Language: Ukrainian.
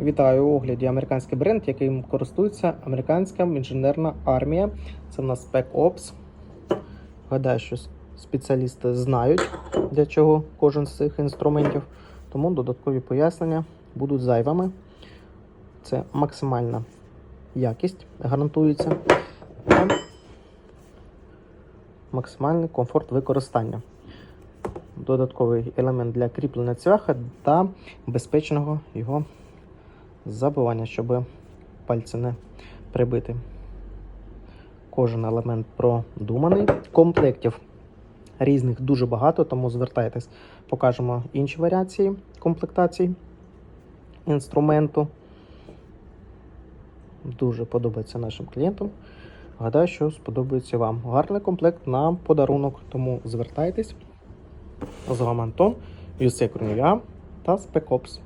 Вітаю у огляді американський бренд, яким користується американська інженерна армія. Це в нас Spec Ops. Гадаю, що спеціалісти знають, для чого кожен з цих інструментів, тому додаткові пояснення будуть зайвими. Це максимальна якість гарантується та максимальний комфорт використання. Додатковий елемент для кріплення цвяха та безпечного його забивання, щоб пальці не прибити. Кожен елемент продуманий. Комплектів різних дуже багато, тому звертайтесь, покажемо інші варіації комплектацій інструменту. Дуже подобається нашим клієнтам. Гадаю, що сподобається вам. Гарний комплект на подарунок, тому звертайтесь. З вами Антон, Юсек Рунья та Спекопс.